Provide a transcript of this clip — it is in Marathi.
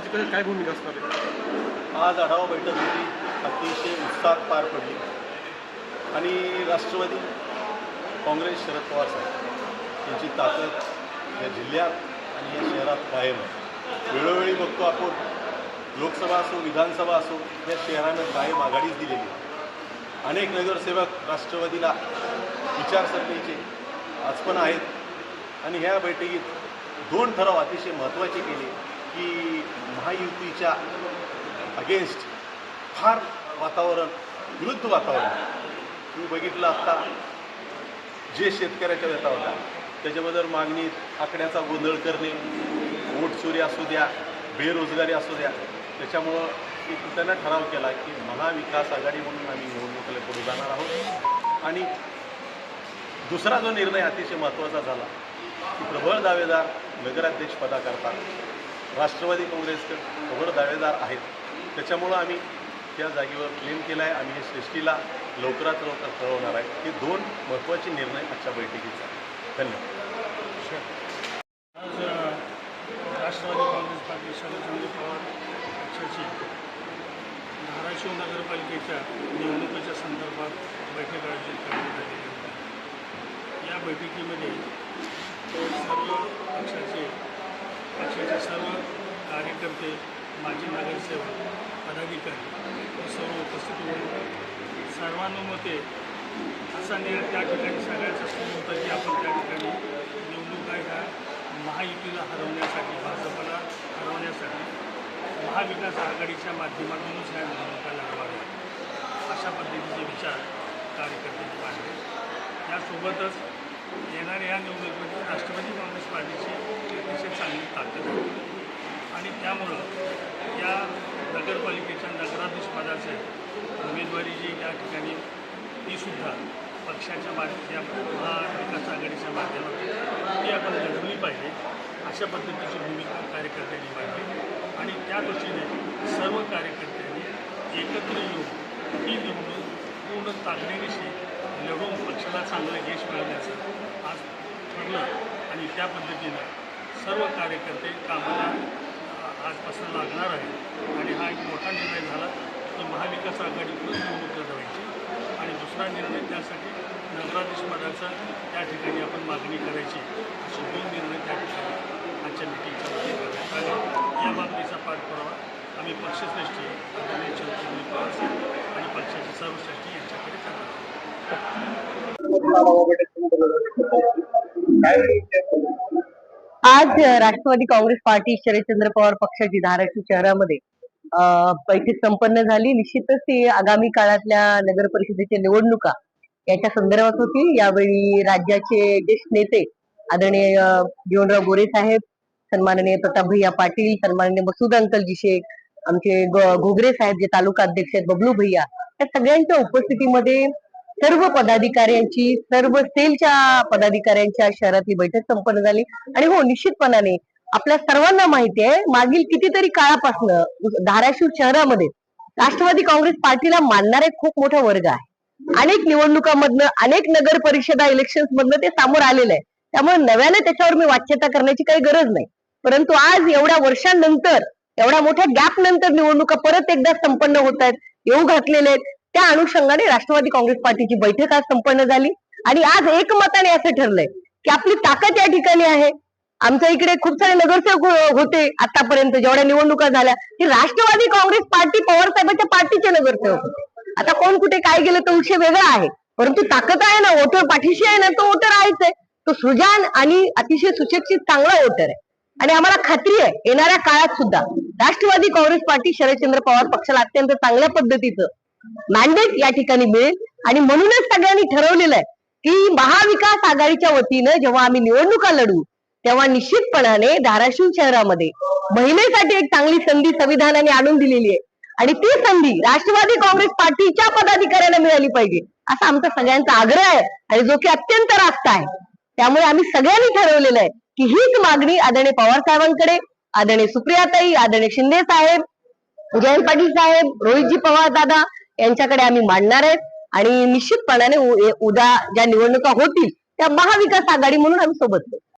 काय भूमिका असणार आहे? आज आढावा बैठक होती. अतिशय उत्साहात पार पडली. आणि राष्ट्रवादी काँग्रेस शरद पवार साहेब यांची ताकद या जिल्ह्यात आणि या शहरात कायम आहे. वेळोवेळी बघतो आपण लोकसभा असो विधानसभा असो या शहरानं कायम आघाडीच दिलेली अनेक नगरसेवक राष्ट्रवादीला विचारसरणीचे आज पण आहेत. आणि ह्या बैठकीत दोन ठराव अतिशय महत्त्वाचे केले. की महायुतीच्या अगेन्स्ट फार वातावरण विरुद्ध वातावरण. तुम्ही बघितलं आत्ता जे शेतकऱ्याच्या व्यथा होता त्याच्याबद्दल मागणी आकड्याचा गोंधळ करणे वोट चोरी असू द्या बेरोजगारी असू द्या त्याच्यामुळं एक त्यानं ठराव केला की महाविकास आघाडी म्हणून आम्ही निवडणुकीला पुढे जाणार आहोत. आणि दुसरा जो निर्णय अतिशय महत्त्वाचा झाला की प्रबळ दावेदार नगराध्यक्षपदाकरता राष्ट्रवादी काँग्रेसकडे प्रबळ दावेदार आहेत. त्याच्यामुळं आम्ही त्या जागेवर क्लेम केला आहे आणि हे सृष्टीला लवकरात लवकर कळवणार आहे. हे दोन महत्त्वाचे निर्णय आजच्या बैठकीचा धन्यवाद. आज राष्ट्रवादी काँग्रेस पार्टी शरदचंद्र पवार पक्षाची धाराशिव नगरपालिकेच्या निवडणुकीच्या संदर्भात बैठक आयोजित करण्यात आलेली होती या बैठकीमध्ये सर्व पक्षाचे पक्षाचे सर्व कार्यकर्ते माजी नगरसेवक पदाधिकारी हे सर्व उपस्थित होऊन सर्वानुमते असा निर्णय त्या ठिकाणी सगळ्याच असं होतं की आपण त्या ठिकाणी निवडणुका ह्या महायुतीला हरवण्यासाठी भाजपला हरवण्यासाठी महाविकास आघाडीच्या माध्यमातूनच ह्या निवडणुका लढवाव्या अशा पद्धतीचे विचार कार्यकर्त्यांनी मांडले. यासोबतच येणाऱ्या या निवडणुकीमध्ये राष्ट्रवादी काँग्रेस पार्टीची अतिशय चांगली ताकद आहे. आणि त्यामुळं या नगरपालिकेच्या नगराधीश पदाचे उमेदवारी जी या ठिकाणी तीसुद्धा पक्षाच्या माध्यम या महाविकास आघाडीच्या माध्यमातून ती आपण लढवली पाहिजे अशा पद्धतीची भूमिका कार्यकर्त्यांनी मांडली. आणि त्या दृष्टीने सर्व कार्यकर्त्यांनी एकत्र येऊन ही निवडणूक पूर्ण ताकदीनिशी लढवून पक्षाला चांगलं यश मिळवण्याचं आज ठरलं. आणि त्या पद्धतीनं सर्व कार्यकर्ते कामाला आजपासून लागणार आहे. आणि हा एक मोठा निर्णय झाला तो महाविकास आघाडीकडून निवडणूक लढवायची आणि दुसरा निर्णय त्यासाठी नगराधीश पदाचा त्या ठिकाणी आपण मागणी करायची. असे दोन निर्णय त्या ठिकाणी आजच्या मिटिंगच्या करण्यात आले. या मागणीचा पाठपुरावा आम्ही पक्षश्रेष्ठी आदरणीय चंद्रपूर आणि पक्षाचे सर्वश्रेष्ठी यांच्याकडे करणार आहोत. आज राष्ट्रवादी काँग्रेस पार्टी शरदचंद्र पवार पक्षाची धाराशिव शहरामध्ये बैठक संपन्न झाली. निश्चितच ती आगामी काळातल्या नगर परिषदेच्या निवडणुका याच्या संदर्भात होती. यावेळी राज्याचे ज्येष्ठ नेते आदरणीय जीवनराव गोरे साहेब सन्माननीय प्रताप भैया पाटील सन्माननीय मसूद अंकलजी शेख आमचे घोगरे साहेब जे तालुका अध्यक्ष आहेत बबलू भैया या सगळ्यांच्या उपस्थितीमध्ये सर्व पदाधिकाऱ्यांची सर्व सेलच्या पदाधिकाऱ्यांच्या शहरातली बैठक संपन्न झाली. आणि हो निश्चितपणाने आपल्या सर्वांना माहिती आहे मागील कितीतरी काळापासून धाराशिव शहरामध्ये राष्ट्रवादी काँग्रेस पार्टीला मानणारे खूप मोठा वर्ग आहे. अनेक निवडणुकामधनं अनेक नगर परिषदा इलेक्शन मधनं ते समोर आलेलं आहे. त्यामुळे नव्याने त्याच्यावर मी वाच्यता करण्याची काही गरज नाही. परंतु आज एवढ्या वर्षांनंतर एवढ्या मोठ्या गॅप नंतर निवडणुका परत एकदा संपन्न होत आहेत येऊ घातलेले आहेत. त्या अनुषंगाने राष्ट्रवादी काँग्रेस पार्टीची बैठक आज संपन्न झाली. आणि आज एकमताने असं ठरलंय की आपली ताकद या ठिकाणी आहे. आमच्या इकडे खूप सारे नगरसेवक हो- होते आतापर्यंत जेवढ्या निवडणुका झाल्या की राष्ट्रवादी काँग्रेस पार्टी पवार साहेबांच्या पार्टीचे नगरसेवक होते. आता कोण कुठे काय गेलं तो विषय वेगळा आहे. परंतु ताकद आहे ना वोटर पाठीशी आहे ना तो वोटर आहेच आहे. तो सुजान आणि अतिशय सुशिक्षित चांगला वोटर आहे. आणि आम्हाला खात्री आहे येणाऱ्या काळात सुद्धा राष्ट्रवादी काँग्रेस पार्टी शरदचंद्र पवार पक्षाला अत्यंत चांगल्या पद्धतीचं मॅन्डेट या ठिकाणी मिळेल. आणि म्हणूनच सगळ्यांनी ठरवलेलं आहे की महाविकास आघाडीच्या वतीनं जेव्हा आम्ही निवडणुका लढू तेव्हा निश्चितपणाने धाराशिव शहरामध्ये महिलेसाठी एक चांगली संधी संविधानाने आणून दिलेली आहे. आणि ती संधी राष्ट्रवादी काँग्रेस पार्टीच्या पदाधिकाऱ्यांना मिळाली पाहिजे असा आमचा सगळ्यांचा आग्रह आहे आणि जो की अत्यंत रास्त आहे. त्यामुळे आम्ही सगळ्यांनी ठरवलेलं आहे की हीच मागणी आदरणीय पवार साहेबांकडे आदरणीय सुप्रियाताई आदरणीय शिंदे साहेब जयंत पाटील साहेब रोहितजी पवार दादा यांच्याकडे आम्ही मांडणार आहेत. आणि निश्चितपणाने उद्या ज्या निवडणुका होतील त्या महाविकास आघाडी म्हणून आम्ही सोबत